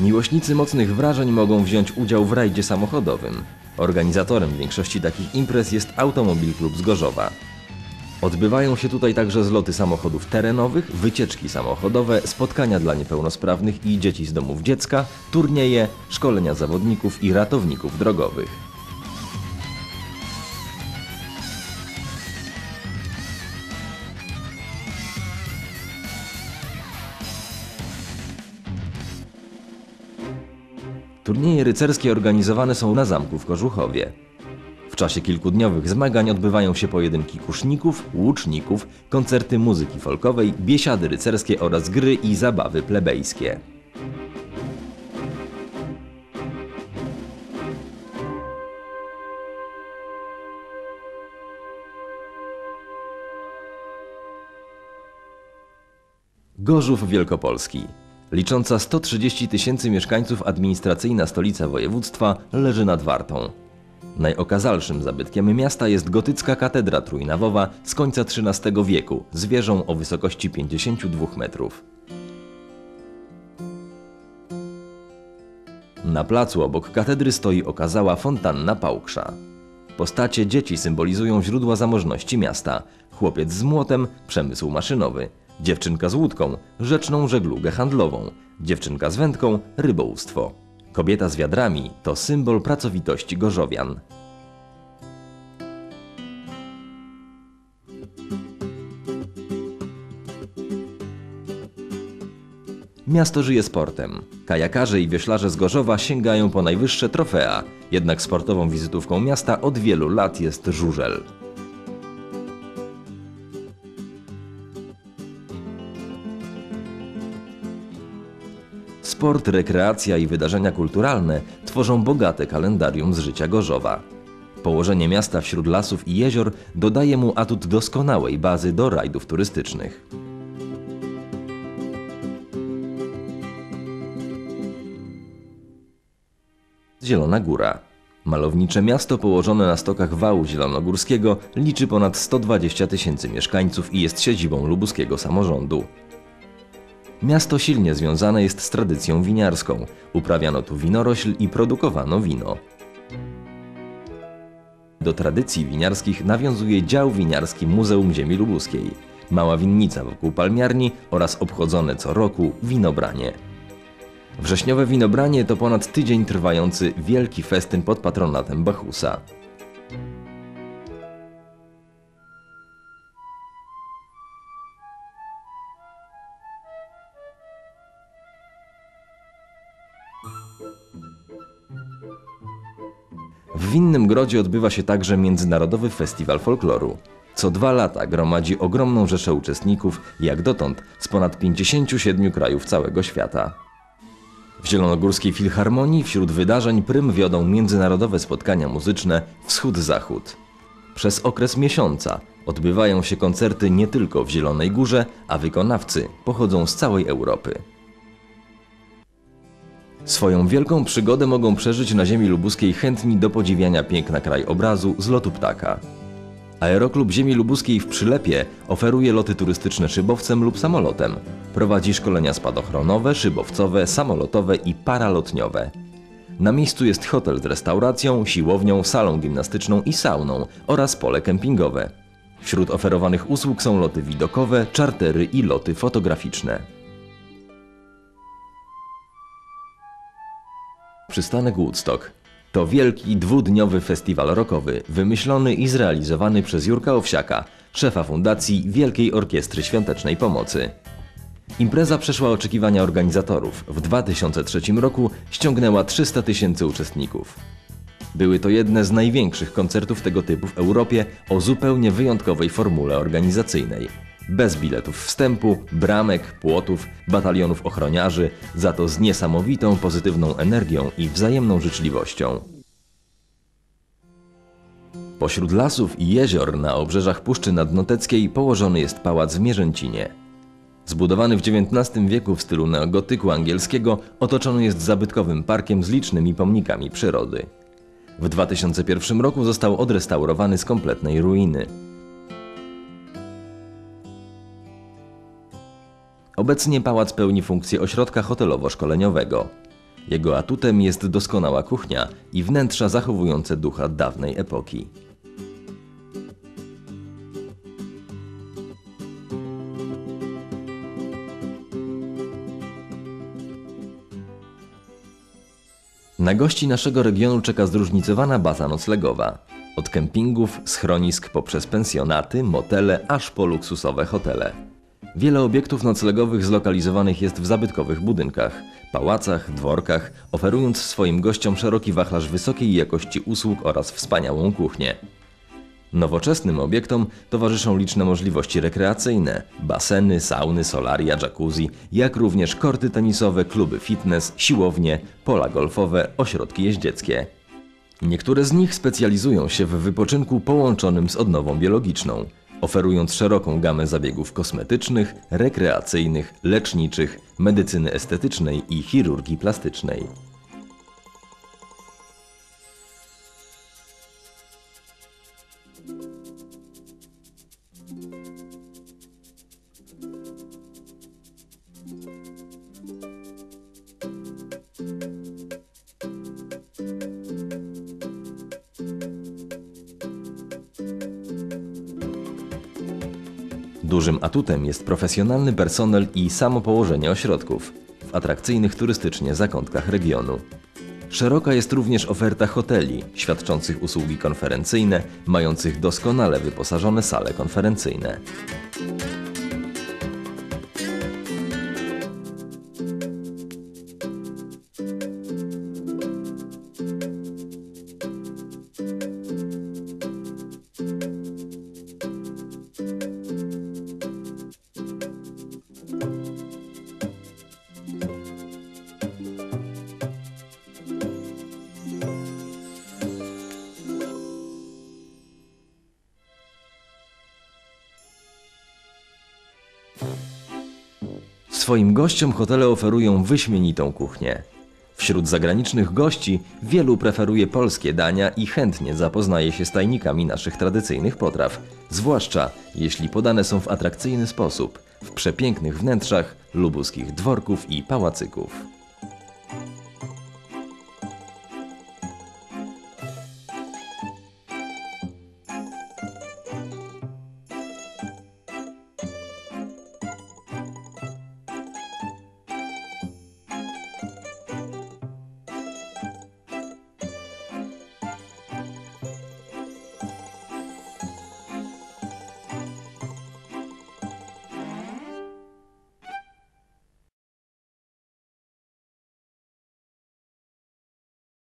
Miłośnicy mocnych wrażeń mogą wziąć udział w rajdzie samochodowym. Organizatorem większości takich imprez jest Automobil Klub z Gorzowa. Odbywają się tutaj także zloty samochodów terenowych, wycieczki samochodowe, spotkania dla niepełnosprawnych i dzieci z domów dziecka, turnieje, szkolenia zawodników i ratowników drogowych. Turnieje rycerskie organizowane są na zamku w Kożuchowie. W czasie kilkudniowych zmagań odbywają się pojedynki kuszników, łuczników, koncerty muzyki folkowej, biesiady rycerskie oraz gry i zabawy plebejskie. Gorzów Wielkopolski. Licząca 130 tysięcy mieszkańców administracyjna stolica województwa leży nad Wartą. Najokazalszym zabytkiem miasta jest gotycka katedra trójnawowa z końca XIII wieku z wieżą o wysokości 52 metrów. Na placu obok katedry stoi okazała fontanna Pałksza. Postacie dzieci symbolizują źródła zamożności miasta. Chłopiec z młotem przemysł maszynowy, dziewczynka z łódką rzeczną żeglugę handlową, dziewczynka z wędką rybołówstwo. Kobieta z wiadrami to symbol pracowitości gorzowian. Miasto żyje sportem. Kajakarze i wioślarze z Gorzowa sięgają po najwyższe trofea, jednak sportową wizytówką miasta od wielu lat jest żużel. Sport, rekreacja i wydarzenia kulturalne tworzą bogate kalendarium z życia Gorzowa. Położenie miasta wśród lasów i jezior dodaje mu atut doskonałej bazy do rajdów turystycznych. Zielona Góra. Malownicze miasto położone na stokach wału zielonogórskiego liczy ponad 120 tysięcy mieszkańców i jest siedzibą lubuskiego samorządu. Miasto silnie związane jest z tradycją winiarską. Uprawiano tu winorośl i produkowano wino. Do tradycji winiarskich nawiązuje dział winiarski Muzeum Ziemi Lubuskiej, mała winnica wokół palmiarni oraz obchodzone co roku winobranie. Wrześniowe winobranie to ponad tydzień trwający wielki festyn pod patronatem Bachusa. W Winnym Grodzie odbywa się także Międzynarodowy Festiwal Folkloru. Co dwa lata gromadzi ogromną rzeszę uczestników, jak dotąd z ponad 57 krajów całego świata. W Zielonogórskiej Filharmonii wśród wydarzeń prym wiodą międzynarodowe spotkania muzyczne Wschód-Zachód. Przez okres miesiąca odbywają się koncerty nie tylko w Zielonej Górze, a wykonawcy pochodzą z całej Europy. Swoją wielką przygodę mogą przeżyć na ziemi lubuskiej chętni do podziwiania piękna krajobrazu z lotu ptaka. Aeroklub Ziemi Lubuskiej w Przylepie oferuje loty turystyczne szybowcem lub samolotem. Prowadzi szkolenia spadochronowe, szybowcowe, samolotowe i paralotniowe. Na miejscu jest hotel z restauracją, siłownią, salą gimnastyczną i sauną oraz pole kempingowe. Wśród oferowanych usług są loty widokowe, czartery i loty fotograficzne. Przystanek Woodstock to wielki dwudniowy festiwal rockowy, wymyślony i zrealizowany przez Jurka Owsiaka, szefa fundacji Wielkiej Orkiestry Świątecznej Pomocy. Impreza przeszła oczekiwania organizatorów. W 2003 roku ściągnęła 300 tysięcy uczestników. Były to jedne z największych koncertów tego typu w Europie o zupełnie wyjątkowej formule organizacyjnej. Bez biletów wstępu, bramek, płotów, batalionów ochroniarzy, za to z niesamowitą pozytywną energią i wzajemną życzliwością. Pośród lasów i jezior na obrzeżach Puszczy Nadnoteckiej położony jest pałac w Mierzęcinie. Zbudowany w XIX wieku w stylu neogotyku angielskiego, otoczony jest zabytkowym parkiem z licznymi pomnikami przyrody. W 2001 roku został odrestaurowany z kompletnej ruiny. Obecnie pałac pełni funkcję ośrodka hotelowo-szkoleniowego. Jego atutem jest doskonała kuchnia i wnętrza zachowujące ducha dawnej epoki. Na gości naszego regionu czeka zróżnicowana baza noclegowa. Od kempingów, schronisk poprzez pensjonaty, motele, aż po luksusowe hotele. Wiele obiektów noclegowych zlokalizowanych jest w zabytkowych budynkach, pałacach, dworkach, oferując swoim gościom szeroki wachlarz wysokiej jakości usług oraz wspaniałą kuchnię. Nowoczesnym obiektom towarzyszą liczne możliwości rekreacyjne, baseny, sauny, solaria, jacuzzi, jak również korty tenisowe, kluby fitness, siłownie, pola golfowe, ośrodki jeździeckie. Niektóre z nich specjalizują się w wypoczynku połączonym z odnową biologiczną, oferując szeroką gamę zabiegów kosmetycznych, rekreacyjnych, leczniczych, medycyny estetycznej i chirurgii plastycznej. Dużym atutem jest profesjonalny personel i samo położenie ośrodków w atrakcyjnych turystycznie zakątkach regionu. Szeroka jest również oferta hoteli świadczących usługi konferencyjne, mających doskonale wyposażone sale konferencyjne. Swoim gościom hotele oferują wyśmienitą kuchnię. Wśród zagranicznych gości wielu preferuje polskie dania i chętnie zapoznaje się z tajnikami naszych tradycyjnych potraw, zwłaszcza jeśli podane są w atrakcyjny sposób, w przepięknych wnętrzach lubuskich dworków i pałacyków.